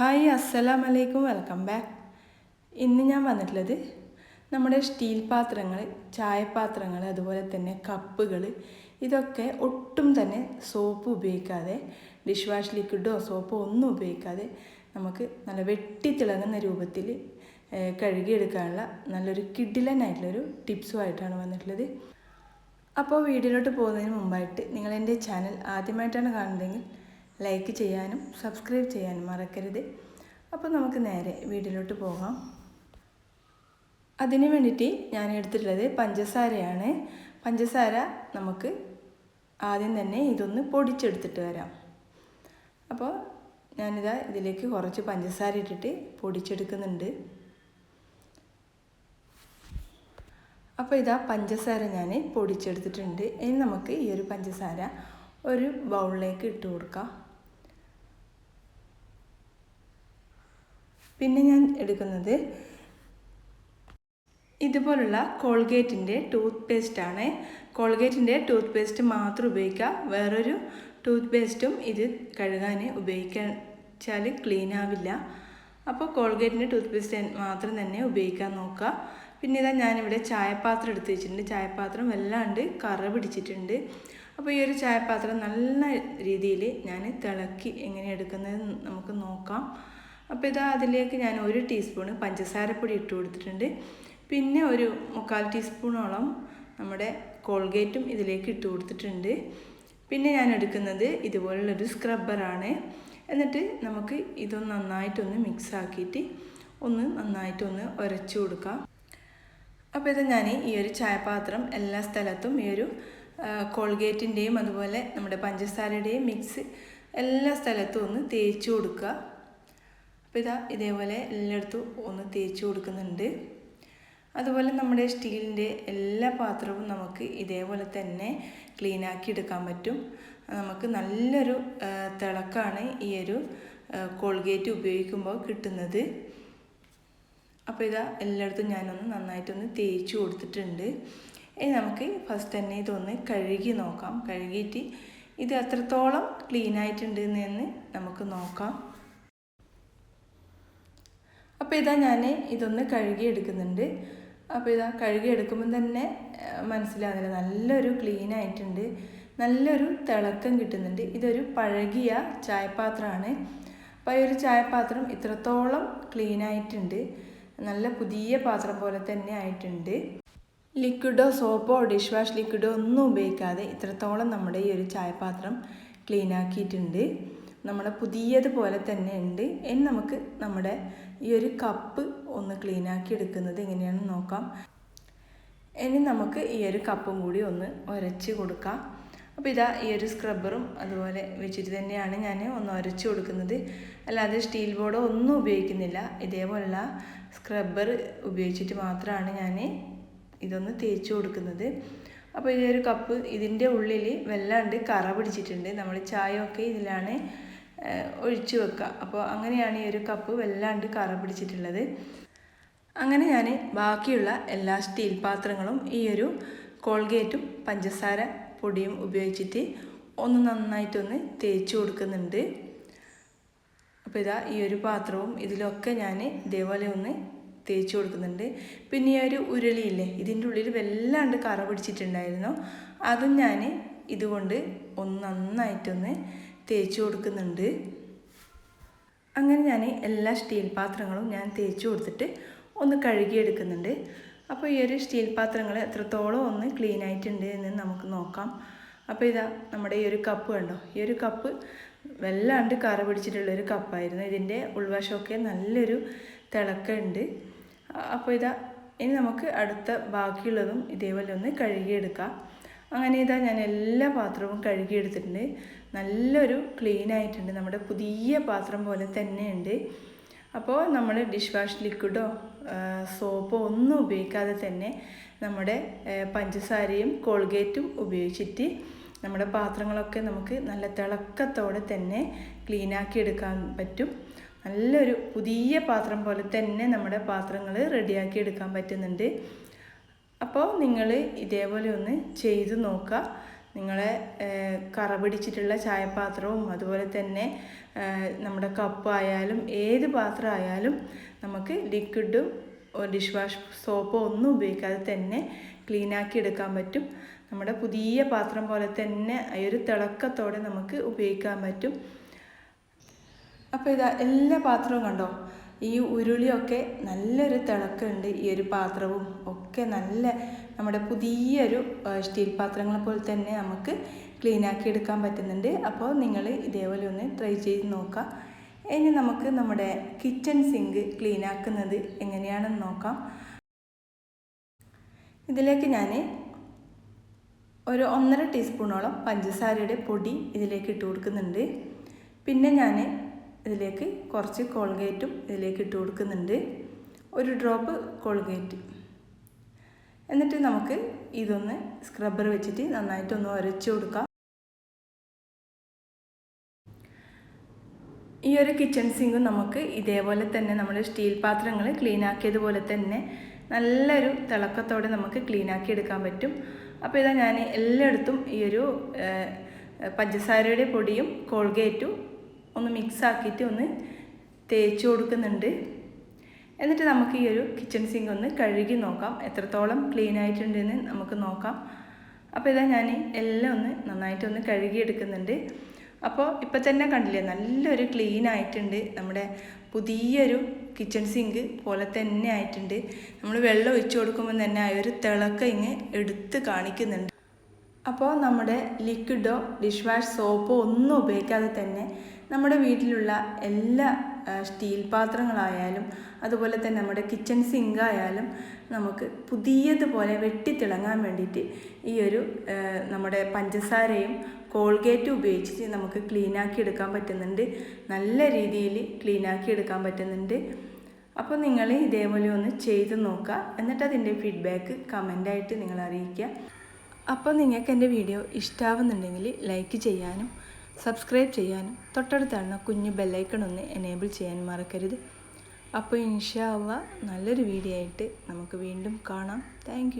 Hi അസ്സലാം അലൈക്കും. Welcome back. ഇന്ന് ഞാൻ വന്നിട്ടുള്ളത് നമ്മുടെ സ്റ്റീൽ പാത്രങ്ങൾ ചായപാത്രങ്ങൾ അതുപോലെ തന്നെ കപ്പുകൾ ഇതൊക്കെ ഒട്ടും തന്നെ സോപ്പ് ഉപയോഗിക്കാതെ ഡിഷ് വാഷ് ലിക്വിഡോ സോപ്പോ ഒന്നും ഉപയോഗിക്കാതെ നമുക്ക് നല്ല വെട്ടി തിളങ്ങുന്ന രൂപത്തിൽ കഴുകിയെടുക്കാനുള്ള നല്ലൊരു കിഡിലനായിട്ടുള്ളൊരു ടിപ്സുമായിട്ടാണ് വന്നിട്ടുള്ളത്. അപ്പോൾ വീഡിയോയിലോട്ട് പോകുന്നതിന് മുമ്പായിട്ട് നിങ്ങൾ എന്റെ ചാനൽ ആദ്യമായിട്ടാണ് കാണുന്നതെങ്കിൽ ലൈക്ക് ചെയ്യാനും സബ്സ്ക്രൈബ് ചെയ്യാനും മറക്കരുത്. അപ്പോൾ നമുക്ക് നേരെ വീട്ടിലോട്ട് പോകാം. അതിന് വേണ്ടിയിട്ട് ഞാൻ എടുത്തിട്ടുള്ളത് പഞ്ചസാരയാണ്. പഞ്ചസാര നമുക്ക് ആദ്യം തന്നെ ഇതൊന്ന് പൊടിച്ചെടുത്തിട്ട് വരാം. അപ്പോൾ ഞാനിതാ ഇതിലേക്ക് കുറച്ച് പഞ്ചസാര ഇട്ടിട്ട് പൊടിച്ചെടുക്കുന്നുണ്ട്. അപ്പോൾ ഇതാ പഞ്ചസാര ഞാൻ പൊടിച്ചെടുത്തിട്ടുണ്ട്. ഇനി നമുക്ക് ഈ ഒരു പഞ്ചസാര ഒരു ബൗളിലേക്ക് ഇട്ട് കൊടുക്കാം. പിന്നെ ഞാൻ എടുക്കുന്നത് ഇതുപോലുള്ള കോൾഗേറ്റിന്റെ ടൂത്ത് പേസ്റ്റാണ് കോൾഗേറ്റിന്റെ ടൂത്ത് പേസ്റ്റ് മാത്രം ഉപയോഗിക്കുക. വേറൊരു ടൂത്ത് പേസ്റ്റും ഇത് കഴുകാൻ ഉപയോഗിക്കാൽ ക്ലീൻ ആവില്ല. അപ്പോൾ കോൾഗേറ്റിന്റെ ടൂത്ത് പേസ്റ്റ് മാത്രം തന്നെ ഉപയോഗിക്കാൻ നോക്കുക. പിന്നെ ഇതാ ഞാനിവിടെ ചായപാത്രം എടുത്ത് വെച്ചിട്ടുണ്ട്. ചായപാത്രം വല്ലാണ്ട് കറ പിടിച്ചിട്ടുണ്ട്. അപ്പോൾ ഈ ഒരു ചായപാത്രം നല്ല രീതിയിൽ ഞാൻ തിളക്കി എങ്ങനെ എടുക്കുന്നത് നമുക്ക് നോക്കാം. അപ്പോൾ ഇതാ അതിലേക്ക് ഞാൻ ഒരു ടീസ്പൂണ് പഞ്ചസാരപ്പൊടി ഇട്ട് കൊടുത്തിട്ടുണ്ട്. പിന്നെ ഒരു മുക്കാൽ ടീസ്പൂണോളം നമ്മുടെ കോൾഗേറ്റും ഇതിലേക്ക് ഇട്ട് കൊടുത്തിട്ടുണ്ട്. പിന്നെ ഞാൻ എടുക്കുന്നത് ഇതുപോലുള്ളൊരു സ്ക്രബ്ബറാണ്. എന്നിട്ട് നമുക്ക് ഇതൊന്ന് നന്നായിട്ടൊന്ന് മിക്സ് ആക്കിയിട്ട് ഒന്ന് നന്നായിട്ടൊന്ന് ഉരച്ചു കൊടുക്കാം. അപ്പോൾ ഇത് ഞാൻ ഈ ഒരു ചായപാത്രം എല്ലാ സ്ഥലത്തും ഈ ഒരു കോൾഗേറ്റിന്റെയും അതുപോലെ നമ്മുടെ പഞ്ചസാരയുടെയും മിക്സ് എല്ലാ സ്ഥലത്തും ഒന്ന് തേച്ച് കൊടുക്കുക. അപ്പോൾ ഇതാ ഇതേപോലെ എല്ലായിടത്തും ഒന്ന് തേച്ച് കൊടുക്കുന്നുണ്ട്. അതുപോലെ നമ്മുടെ സ്റ്റീലിന്റെ എല്ലാ പാത്രവും നമുക്ക് ഇതേപോലെ തന്നെ ക്ലീൻ ആക്കി എടുക്കാൻ പറ്റും. നമുക്ക് നല്ലൊരു തിളക്കാണ് ഈ ഒരു കോൾഗേറ്റ് ഉപയോഗിക്കുമ്പോൾ കിട്ടുന്നത്. അപ്പോൾ ഇതാ എല്ലായിടത്തും ഞാനൊന്ന് നന്നായിട്ടൊന്ന് തേച്ച് കൊടുത്തിട്ടുണ്ട്. ഇനി നമുക്ക് ഫസ്റ്റ് തന്നെ ഇതൊന്ന് കഴുകി നോക്കാം. കഴുകിയിട്ട് ഇത് എത്രത്തോളം ക്ലീൻ ആയിട്ടുണ്ട് എന്ന് നമുക്ക് നോക്കാം. അപ്പോൾ ഇതാ ഞാൻ ഇതൊന്ന് കഴുകി എടുക്കുന്നുണ്ട് അപ്പോൾ ഇതാ കഴുകി എടുക്കുമ്പോൾ തന്നെ മനസ്സിലാകില്ല നല്ലൊരു ക്ലീൻ ആയിട്ടുണ്ട്. നല്ലൊരു തിളക്കം കിട്ടുന്നുണ്ട്. ഇതൊരു പഴകിയ ചായപാത്രമാണ്. അപ്പോൾ ഈ ഒരു ചായപാത്രം ഇത്രത്തോളം ക്ലീൻ ആയിട്ടുണ്ട്. നല്ല പുതിയ പാത്രം പോലെ തന്നെ ആയിട്ടുണ്ട്. ലിക്വിഡോ സോപ്പോ ഡിഷ് വാഷ് ലിക്വിഡോ ഒന്നും ഉപയോഗിക്കാതെ ഇത്രത്തോളം നമ്മുടെ ഈ ഒരു ചായപാത്രം ക്ലീൻ ആക്കിയിട്ടുണ്ട്. നമ്മുടെ പുതിയതുപോലെ തന്നെ ഉണ്ട്. ഇനി നമുക്ക് നമ്മുടെ ഈ ഒരു കപ്പ് ഒന്ന് ക്ലീൻ ആക്കി എടുക്കുന്നത് എങ്ങനെയാണെന്ന് നോക്കാം. ഇനി നമുക്ക് ഈ ഒരു കപ്പും കൂടി ഒന്ന് ഉരച്ച് കൊടുക്കാം. അപ്പോൾ ഇതാ ഈ ഒരു സ്ക്രബ്ബറും അതുപോലെ വെച്ചിട്ട് തന്നെയാണ് ഞാൻ ഒന്ന് ഉരച്ച് കൊടുക്കുന്നത്. അല്ലാതെ സ്റ്റീൽ ബോർഡോ ഒന്നും ഉപയോഗിക്കുന്നില്ല. ഇതേപോലുള്ള സ്ക്രബ്ബർ ഉപയോഗിച്ചിട്ട് മാത്രമാണ് ഞാൻ ഇതൊന്ന് തേച്ച് കൊടുക്കുന്നത്. അപ്പോൾ ഈ ഒരു കപ്പ് ഇതിന്റെ ഉള്ളിൽ വെള്ളമുണ്ട് കറ പിടിച്ചിട്ടുണ്ട്. നമ്മൾ ചായ ഒക്കെ ഇതിലാണ് ഒഴിച്ച് വെക്കുക. അപ്പോൾ അങ്ങനെയാണ് ഈ ഒരു കപ്പ് വല്ലാണ്ട് കറ പിടിച്ചിട്ടുള്ളത്. അങ്ങനെ ഞാൻ ബാക്കിയുള്ള എല്ലാ സ്റ്റീൽ പാത്രങ്ങളും ഈ ഒരു കോൾഗേറ്റും പഞ്ചസാര പൊടിയും ഉപയോഗിച്ചിട്ട് ഒന്ന് നന്നായിട്ടൊന്ന് തേച്ച് കൊടുക്കുന്നുണ്ട്. അപ്പോൾ ഇതാ ഈ ഒരു പാത്രവും ഇതിലൊക്കെ ഞാൻ ഇതേപോലെ ഒന്ന് തേച്ച് കൊടുക്കുന്നുണ്ട്. പിന്നെ ഈ ഒരു ഉരുളിയില്ലേ ഇതിന്റെ ഉള്ളിൽ വല്ലാണ്ട് കറ പിടിച്ചിട്ടുണ്ടായിരുന്നു. അതും ഞാൻ ഇതുകൊണ്ട് ഒന്ന് നന്നായിട്ടൊന്ന് തേച്ച് കൊടുക്കുന്നുണ്ട്. അങ്ങനെ ഞാൻ എല്ലാ സ്റ്റീൽ പാത്രങ്ങളും ഞാൻ തേച്ച് കൊടുത്തിട്ട് ഒന്ന് കഴുകിയെടുക്കുന്നുണ്ട്. അപ്പോൾ ഈ ഒരു സ്റ്റീൽ പാത്രങ്ങൾ എത്രത്തോളം ഒന്ന് ക്ലീൻ ആയിട്ടുണ്ട് എന്ന് നമുക്ക് നോക്കാം. അപ്പോൾ ഇതാ നമ്മുടെ ഈ ഒരു കപ്പ് കണ്ടോ? ഈ ഒരു കപ്പ് വല്ലാണ്ട് കറ പിടിച്ചിട്ടുള്ളൊരു കപ്പായിരുന്നു ഇതിന്റെ ഉൾവശമൊക്കെ നല്ലൊരു തിളക്കമുണ്ട്. അപ്പോൾ ഇതാ ഇനി നമുക്ക് അടുത്ത ബാക്കിയുള്ളതും ഇതേപോലെ ഒന്ന് കഴുകിയെടുക്കാം. അങ്ങനെ ഇതാ ഞാൻ എല്ലാ പാത്രവും കഴുകിയെടുത്തിട്ടുണ്ട്. നല്ലൊരു ക്ലീൻ ആയിട്ടുണ്ട്. നമ്മുടെ പുതിയ പാത്രം പോലെ തന്നെയുണ്ട്. അപ്പോൾ നമ്മൾ ഡിഷ് വാഷ് ലിക്വിഡോ സോപ്പോ ഒന്നും ഉപയോഗിക്കാതെ തന്നെ നമ്മുടെ പഞ്ചസാരയും കോൾഗേറ്റും ഉപയോഗിച്ചിട്ട് നമ്മുടെ പാത്രങ്ങളൊക്കെ നമുക്ക് നല്ല തിളക്കത്തോടെ തന്നെ ക്ലീൻ ആക്കി എടുക്കാൻ പറ്റും. നല്ലൊരു പുതിയ പാത്രം പോലെ തന്നെ നമ്മുടെ പാത്രങ്ങൾ റെഡിയാക്കി എടുക്കാൻ പറ്റുന്നുണ്ട്. അപ്പോൾ നിങ്ങൾ ഇതേപോലെ ഒന്ന് ചെയ്ത് നോക്കുക. നിങ്ങളെ കറ പിടിച്ചിട്ടുള്ള ചായപാത്രവും അതുപോലെ തന്നെ നമ്മുടെ നമ്മുടെ കപ്പായാലും ഏത് പാത്രം ആയാലും നമുക്ക് ലിക്വിഡും ഡിഷ് വാഷ് സോപ്പോ ഒന്നും ഉപയോഗിക്കാതെ തന്നെ ക്ലീനാക്കി എടുക്കാൻ പറ്റും. നമ്മുടെ പുതിയ പാത്രം പോലെ തന്നെ ഒരു തിളക്കത്തോടെ നമുക്ക് ഉപയോഗിക്കാൻ പറ്റും. അപ്പോൾ ഇതാ എല്ലാ പാത്രവും കണ്ടോ? ഈ ഉരുളിയൊക്കെ നല്ലൊരു തിളക്കമുണ്ട് ഈ ഒരു പാത്രവും ഒക്കെ നല്ല നമ്മുടെ പുതിയൊരു സ്റ്റീൽ പാത്രങ്ങളെ പോലെ തന്നെ നമുക്ക് ക്ലീൻ ആക്കി എടുക്കാൻ പറ്റുന്നുണ്ട്. അപ്പോൾ നിങ്ങൾ ഇതേപോലെ ഒന്ന് ട്രൈ ചെയ്ത് നോക്കാം. ഇനി നമുക്ക് നമ്മുടെ കിച്ചൺ സിങ്ക് ക്ലീൻ ആക്കുന്നത് എങ്ങനെയാണെന്ന് നോക്കാം. ഇതിലേക്ക് ഞാൻ ഒരു ഒന്നര ടീസ്പൂണോളം പഞ്ചസാരയുടെ പൊടി ഇതിലേക്ക് ഇട്ട് കൊടുക്കുന്നുണ്ട്. പിന്നെ ഞാൻ ഇതിലേക്ക് കുറച്ച് കോൾഗേറ്റും ഇതിലേക്ക് ഇട്ട് കൊടുക്കുന്നുണ്ട്. ഒരു ഡ്രോപ്പ് കോൾഗേറ്റ്. എന്നിട്ട് നമുക്ക് ഇതൊന്ന് സ്ക്രബ്ബർ വെച്ചിട്ട് നന്നായിട്ടൊന്ന് ഉരച്ചു കൊടുക്കാം. ഈ ഒരു കിച്ചൺ സിങ്കും നമുക്ക് ഇതേപോലെ തന്നെ നമ്മുടെ സ്റ്റീൽ പാത്രങ്ങൾ ക്ലീൻ ആക്കിയതുപോലെ തന്നെ നല്ലൊരു തിളക്കത്തോടെ നമുക്ക് ക്ലീൻ ആക്കി എടുക്കാൻ പറ്റും. അപ്പോൾ ഇതാ ഞാൻ എല്ലായിടത്തും ഈ ഒരു പഞ്ചസാരയുടെ പൊടിയും കോൾഗേറ്റും ഒന്ന് മിക്സ് ആക്കിയിട്ട് ഒന്ന് തേച്ച് കൊടുക്കുന്നുണ്ട്. എന്നിട്ട് നമുക്ക് ഈ ഒരു കിച്ചൺ സിങ്ക് ഒന്ന് കഴുകി നോക്കാം. എത്രത്തോളം ക്ലീൻ ആയിട്ടുണ്ടെന്ന് നമുക്ക് നോക്കാം. അപ്പോൾ ഇതാ ഞാൻ എല്ലാം ഒന്ന് നന്നായിട്ടൊന്ന് കഴുകിയെടുക്കുന്നുണ്ട്. അപ്പോൾ ഇപ്പം തന്നെ കണ്ടില്ലേ നല്ലൊരു ക്ലീൻ ആയിട്ടുണ്ട്. നമ്മുടെ പുതിയൊരു കിച്ചൺ സിങ്ക് പോലെ തന്നെ ആയിട്ടുണ്ട്. നമ്മൾ വെള്ളം ഒഴിച്ചു കൊടുക്കുമ്പോൾ തന്നെ ആ ഒരു തിളക്കം ഇങ്ങ് എടുത്ത് കാണിക്കുന്നുണ്ട്. അപ്പോൾ നമ്മുടെ ലിക്വിഡോ ഡിഷ് വാഷ് സോപ്പോ ഒന്നും ഉപയോഗിക്കാതെ തന്നെ നമ്മുടെ വീട്ടിലുള്ള എല്ലാ സ്റ്റീൽ പാത്രങ്ങളായാലും അതുപോലെ തന്നെ നമ്മുടെ കിച്ചൺ സിങ്ക് ആയാലും നമുക്ക് പുതിയതുപോലെ വെട്ടിത്തിളങ്ങാൻ വേണ്ടിയിട്ട് ഈ ഒരു നമ്മുടെ പഞ്ചസാരയും കോൾഗേറ്റും ഉപയോഗിച്ചിട്ട് നമുക്ക് ക്ലീനാക്കി എടുക്കാൻ പറ്റുന്നുണ്ട്. നല്ല രീതിയിൽ ക്ലീനാക്കി എടുക്കാൻ പറ്റുന്നുണ്ട്. അപ്പോൾ നിങ്ങൾ ഇതേപോലെ ഒന്ന് ചെയ്ത് നോക്കുക. എന്നിട്ട് അതിന്റെ ഫീഡ്ബാക്ക് കമന്റായിട്ട് നിങ്ങൾ അറിയിക്കുക. അപ്പോൾ നിങ്ങൾക്ക് എന്റെ വീഡിയോ ഇഷ്ടമാവുന്നുണ്ടെങ്കിൽ ലൈക്ക് ചെയ്യാനും സബ്സ്ക്രൈബ് ചെയ്യാനും തൊട്ടടുത്താണ് കുഞ്ഞു ബെല്ലൈക്കൺ ഒന്ന് എനേബിൾ ചെയ്യാൻ മറക്കരുത്. അപ്പോൾ ഇൻഷാ നല്ലൊരു വീഡിയോ ആയിട്ട് നമുക്ക് വീണ്ടും കാണാം. താങ്ക്